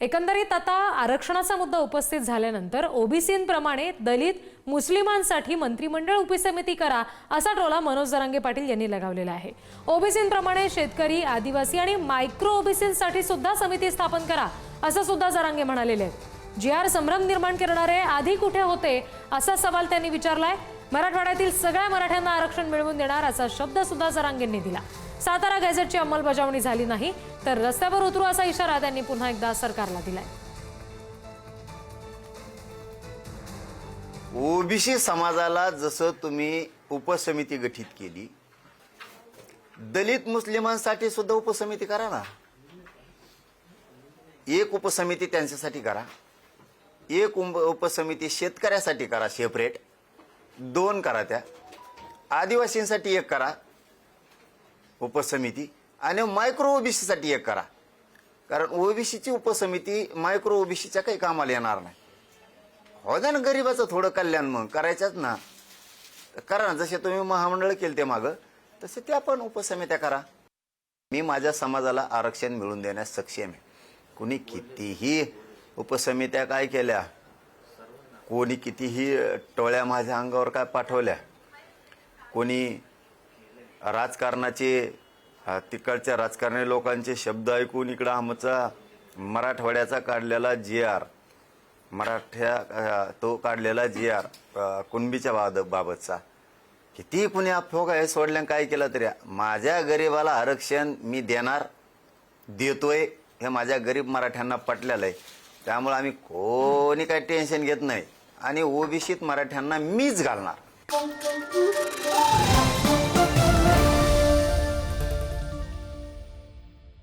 एकंदरीत आता आरक्षणाचा मुद्दा उपस्थित झाल्यानंतर ओबीसींप्रमाणे दलित मुस्लिमांसाठी मंत्रिमंडळ उपसमिती करा असा टोला मनोज दरांगे पाटील यांनी लगावलेला आहे. ओबीसींप्रमाणे शेतकरी आदिवासी आणि मायक्रो ओबीसींसाठी सुद्धा समिती स्थापन करा असं सुद्धा जरांगे म्हणालेले आहेत. जी आर संभ्रम निर्माण करणारे आधी कुठे होते असा सवाल त्यांनी विचारलाय. मराठवाड्यातील सगळ्या मराठ्यांना आरक्षण मिळवून देणार असा शब्द सुद्धा जरांगेंनी दिला. सातारा गॅझेटची अंमलबजावणी झाली नाही तर रस्त्यावर उतरू असा इशारा त्यांनी पुन्हा एकदा सरकारला दिलाय. ओबीसी समाजाला जसं तुम्ही उपसमिती गठीत केली दलित मुस्लिमांसाठी सुद्धा उपसमिती करा ना. एक उपसमिती त्यांच्यासाठी करा एक उपसमिती शेतकऱ्यासाठी करा सेपरेट दोन करा त्या. आदिवासींसाठी एक करा उपसमिती आणि मायक्रो ओबीसीसाठी एक करा. कारण ओबीसीची उपसमिती मायक्रो ओबीसीच्या काही कामाला येणार नाही. हो द्या ना गरीबाचं थोडं कल्याण मग करायच्याच ना. तर करा ना जसे तुम्ही महामंडळ केले ते मागं तसे त्या पण उपसमित्या करा. मी माझ्या समाजाला आरक्षण मिळवून देण्यास सक्षम आहे. कुणी कितीही उपसमित्या काय केल्या कोणी कितीही टोळ्या माझ्या अंगावर काय पाठवल्या कोणी राजकारणाचे तिकडच्या राजकारणी लोकांचे शब्द ऐकून इकडं आमचा मराठवाड्याचा काढलेला जी आर मराठ्या तो काढलेला जी आर कुणबीच्या बाब बाबतचा. किती कुणी अफोग आहे सोडल्या काय केलं तरी माझ्या गरिबाला आरक्षण मी देणार देतोय हे माझ्या गरीब मराठ्यांना पटलेलं आहे. त्यामुळे आम्ही कोणी काही टेन्शन घेत नाही. आणि ओबीसीत मराठ्यांना मीच घालणार.